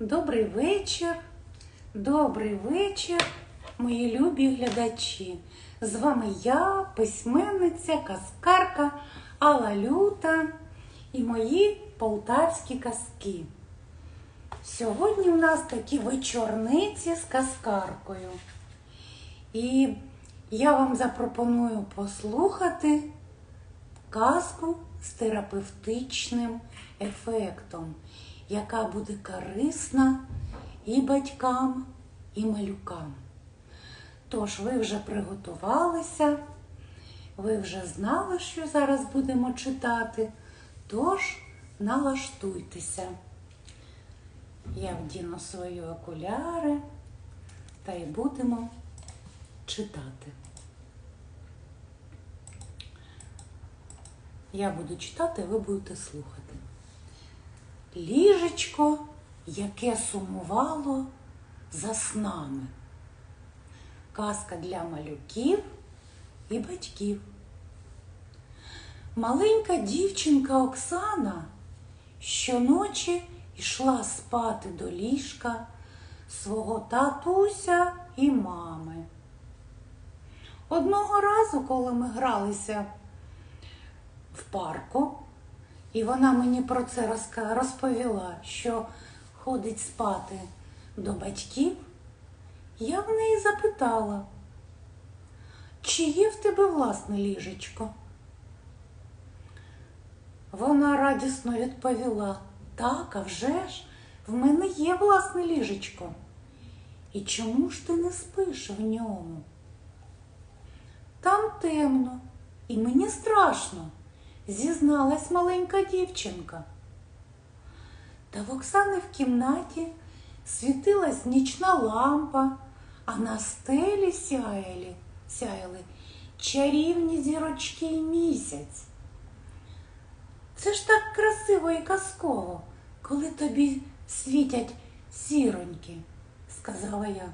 Добрий вечір, добрий вечір, мої любі глядачі. З вами я, письменниця, казкарка Алла Люта і мої полтавські казки. Сьогодні у нас такі вечорниці з казкаркою. І я вам запропоную послухати казку з терапевтичним ефектом, яка буде корисна і батькам, і малюкам. Тож ви вже приготувалися, ви вже знали, що зараз будемо читати, тож налаштуйтеся. Я вдіну свої окуляри та й будемо читати. Я буду читати, ви будете слухати. Ліжечко, яке сумувало за снами. Казка для малюків і батьків. Маленька дівчинка Оксана щоночі йшла спати до ліжка свого татуся і мами. Одного разу, коли ми гралися в парку, і вона мені про це розповіла, що ходить спати до батьків, я в неї запитала, чи є в тебе власне ліжечко? Вона радісно відповіла, так, а вже ж, в мене є власне ліжечко. І чому ж ти не спиш в ньому? Там темно, і мені страшно, зізналась маленька дівчинка. Та в Оксани в кімнаті світилась нічна лампа, а на стелі сяяли, сяяли чарівні зірочки і місяць. Це ж так красиво і казково, коли тобі світять сіроньки, сказала я.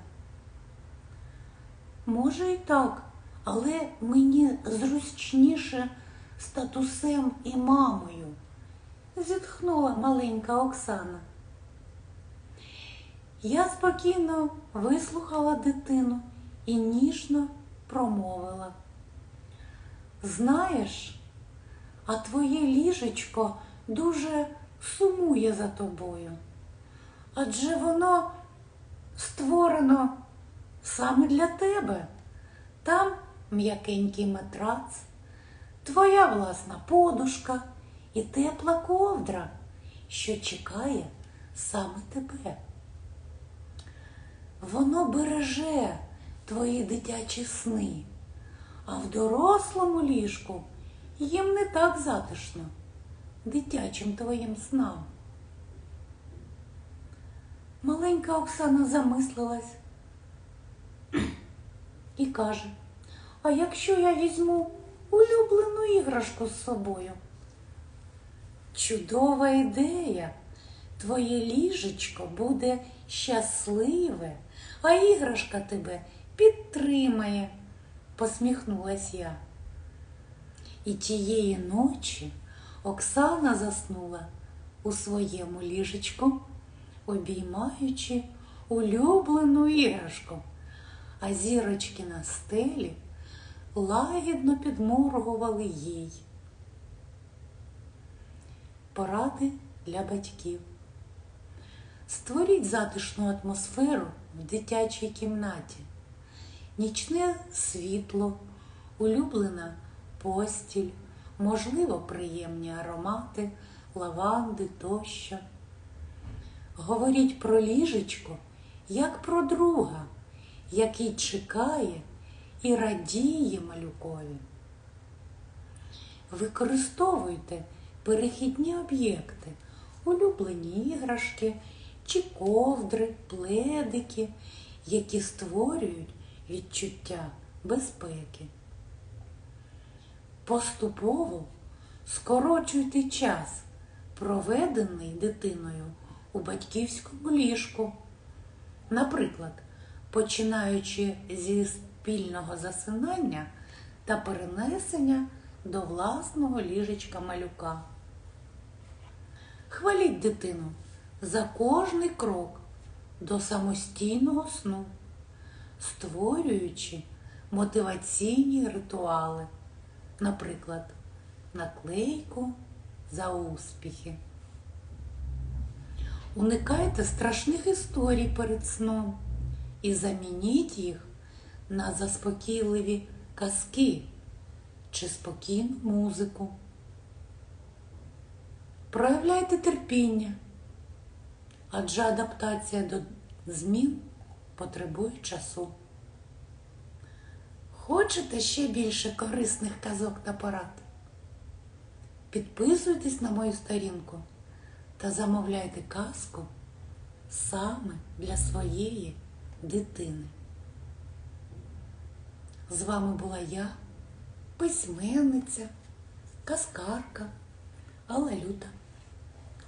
Може і так, але мені зручніше з татусем і мамою, зітхнула маленька Оксана. Я спокійно вислухала дитину і ніжно промовила. Знаєш, а твоє ліжечко дуже сумує за тобою, адже воно створено саме для тебе. Там м'якенький матрац, твоя власна подушка і тепла ковдра, що чекає саме тебе. Воно береже твої дитячі сни, а в дорослому ліжку їм не так затишно, дитячим твоїм снам. Маленька Оксана замислилась і каже, а якщо я візьму улюблену іграшку з собою? Чудова ідея. Твоє ліжечко буде щасливе, а іграшка тебе підтримає, посміхнулась я. І тієї ночі Оксана заснула у своєму ліжечку, обіймаючи улюблену іграшку, а зірочки на стелі лагідно підморгували їй. Поради для батьків. Створіть затишну атмосферу в дитячій кімнаті, нічне світло, улюблена постіль, можливо, приємні аромати, лаванди тощо. Говоріть про ліжечко як про друга, який чекає і радіє малюкові. Використовуйте перехідні об'єкти, улюблені іграшки чи ковдри, пледики, які створюють відчуття безпеки. Поступово скорочуйте час, проведений дитиною у батьківському ліжку. Наприклад, починаючи зі спільного засинання та перенесення до власного ліжечка малюка. Хваліть дитину за кожний крок до самостійного сну, створюючи мотиваційні ритуали, наприклад, наклейку за успіхи. Уникайте страшних історій перед сном і замініть їх на заспокійливі казки чи спокійну музику. Проявляйте терпіння, адже адаптація до змін потребує часу. Хочете ще більше корисних казок та порад? Підписуйтесь на мою сторінку та замовляйте казку саме для своєї дитини. З вами була я, письменниця, казкарка Алла Люта,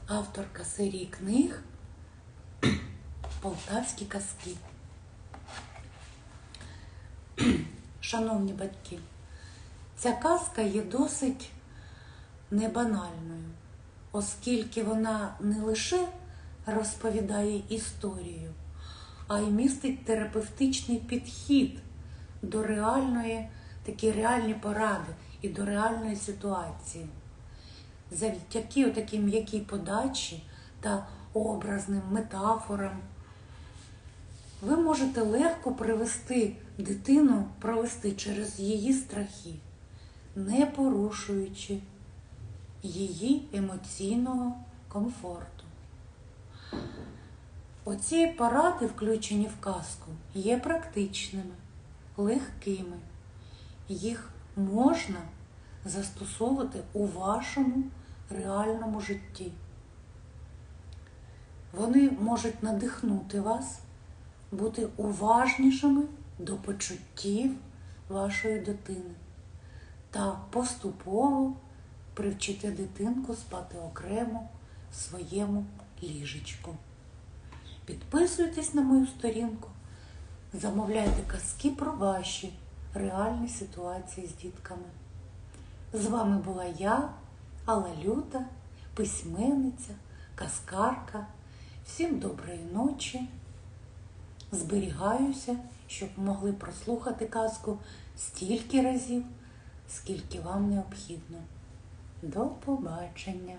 авторка серії книг Полтавські казки. Шановні батьки, ця казка є досить небанальною, оскільки вона не лише розповідає історію, а й містить терапевтичний підхід до реальної, такі реальні поради і до реальної ситуації. Завдяки такій м'якій подачі та образним метафорам ви можете легко привести дитину, провести через її страхи, не порушуючи її емоційного комфорту. Оці поради, включені в казку, є практичними, легкими. Їх можна застосовувати у вашому реальному житті. Вони можуть надихнути вас бути уважнішими до почуттів вашої дитини та поступово привчити дитинку спати окремо в своєму ліжечку. Підписуйтесь на мою сторінку, замовляйте казки про ваші реальні ситуації з дітками. З вами була я, Алла Люта, письменниця, казкарка. Всім доброї ночі. Зберігаюся, щоб могли прослухати казку стільки разів, скільки вам необхідно. До побачення!